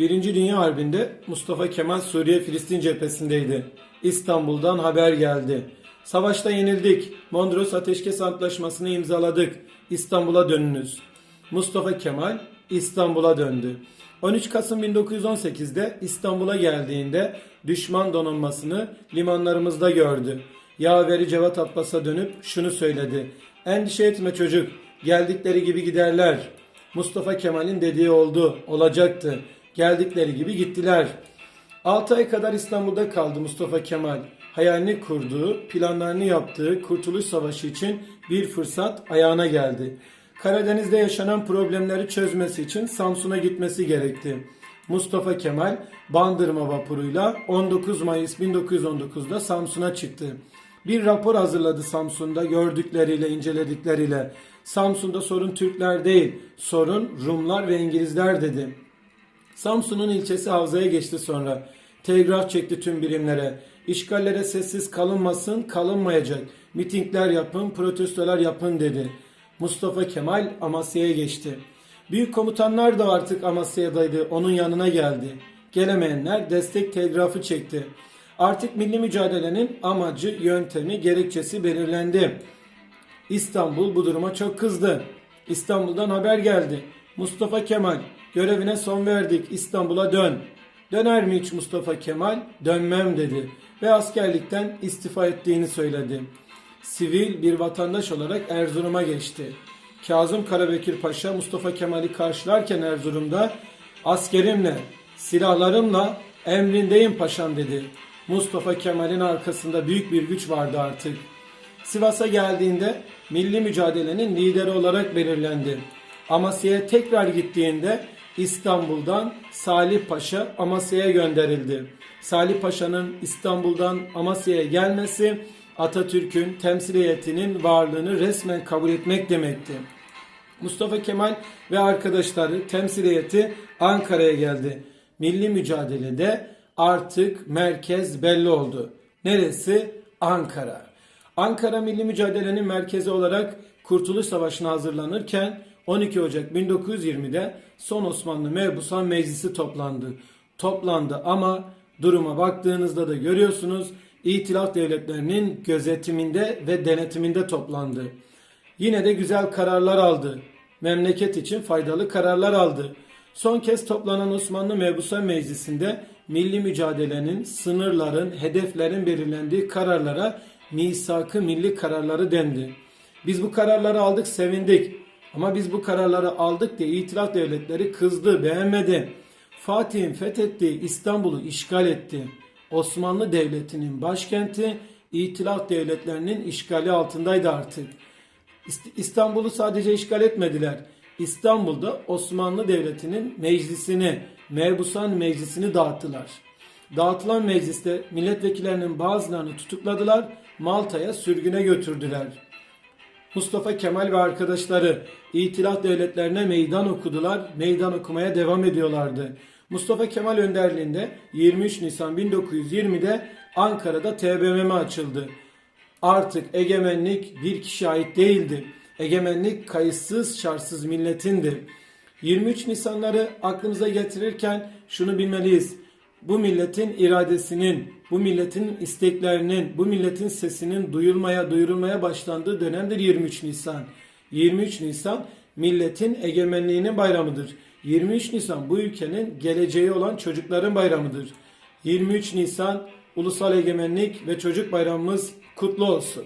Birinci Dünya Harbi'nde Mustafa Kemal Suriye Filistin cephesindeydi. İstanbul'dan haber geldi. Savaşta yenildik. Mondros Ateşkes Antlaşması'nı imzaladık. İstanbul'a dönünüz. Mustafa Kemal İstanbul'a döndü. 13 Kasım 1918'de İstanbul'a geldiğinde düşman donanmasını limanlarımızda gördü. Yaveri Cevat Abbas'a dönüp şunu söyledi. Endişe etme çocuk. Geldikleri gibi giderler. Mustafa Kemal'in dediği oldu. Olacaktı. Geldikleri gibi gittiler. 6 ay kadar İstanbul'da kaldı Mustafa Kemal. Hayalini kurduğu, planlarını yaptığı Kurtuluş Savaşı için bir fırsat ayağına geldi. Karadeniz'de yaşanan problemleri çözmesi için Samsun'a gitmesi gerekti. Mustafa Kemal Bandırma vapuruyla 19 Mayıs 1919'da Samsun'a çıktı. Bir rapor hazırladı Samsun'da gördükleriyle, inceledikleriyle. Samsun'da sorun Türkler değil, sorun Rumlar ve İngilizler dedi. Samsun'un ilçesi havzaya geçti sonra. Telgraf çekti tüm birimlere. İşgallere sessiz kalınmasın, kalınmayacak. Mitingler yapın, protestolar yapın dedi. Mustafa Kemal Amasya'ya geçti. Büyük komutanlar da artık Amasya'daydı, onun yanına geldi. Gelemeyenler destek telgrafı çekti. Artık milli mücadelenin amacı, yöntemi, gerekçesi belirlendi. İstanbul bu duruma çok kızdı. İstanbul'dan haber geldi. Mustafa Kemal görevine son verdik İstanbul'a dön. Döner mi hiç Mustafa Kemal? Dönmem dedi ve askerlikten istifa ettiğini söyledi. Sivil bir vatandaş olarak Erzurum'a geçti. Kazım Karabekir Paşa Mustafa Kemal'i karşılarken Erzurum'da askerimle, silahlarımla emrindeyim paşam dedi. Mustafa Kemal'in arkasında büyük bir güç vardı artık. Sivas'a geldiğinde milli mücadelenin lideri olarak belirlendi. Amasya'ya tekrar gittiğinde İstanbul'dan Salih Paşa Amasya'ya gönderildi. Salih Paşa'nın İstanbul'dan Amasya'ya gelmesi Atatürk'ün temsiliyetinin varlığını resmen kabul etmek demekti. Mustafa Kemal ve arkadaşları temsiliyeti Ankara'ya geldi. Milli mücadelede artık merkez belli oldu. Neresi? Ankara. Ankara Milli Mücadele'nin merkezi olarak Kurtuluş Savaşı'na hazırlanırken 12 Ocak 1920'de son Osmanlı Mebusan Meclisi toplandı. Toplandı ama duruma baktığınızda da görüyorsunuz İtilaf devletlerinin gözetiminde ve denetiminde toplandı. Yine de güzel kararlar aldı. Memleket için faydalı kararlar aldı. Son kez toplanan Osmanlı Mebusan Meclisi'nde milli mücadelenin, sınırların, hedeflerin belirlendiği kararlara misak-ı milli kararları dendi. Biz bu kararları aldık, sevindik. Ama biz bu kararları aldık diye itilaf devletleri kızdı, beğenmedi. Fatih'in fethettiği İstanbul'u işgal etti. Osmanlı Devleti'nin başkenti itilaf devletlerinin işgali altındaydı artık. İst- İstanbul'u sadece işgal etmediler. İstanbul'da Osmanlı Devleti'nin meclisini, Mebusan Meclisini dağıttılar. Dağıtılan mecliste milletvekillerinin bazılarını tutukladılar, Malta'ya sürgüne götürdüler. Mustafa Kemal ve arkadaşları itilaf devletlerine meydan okudular, meydan okumaya devam ediyorlardı. Mustafa Kemal önderliğinde 23 Nisan 1920'de Ankara'da TBMM açıldı. Artık egemenlik bir kişiye ait değildi. Egemenlik kayıtsız şartsız milletindi. 23 Nisanları aklımıza getirirken şunu bilmeliyiz. Bu milletin iradesinin, bu milletin isteklerinin, bu milletin sesinin duyulmaya, duyurulmaya başlandığı dönemdir 23 Nisan. 23 Nisan milletin egemenliğinin bayramıdır. 23 Nisan bu ülkenin geleceği olan çocukların bayramıdır. 23 Nisan Ulusal Egemenlik ve Çocuk Bayramımız kutlu olsun.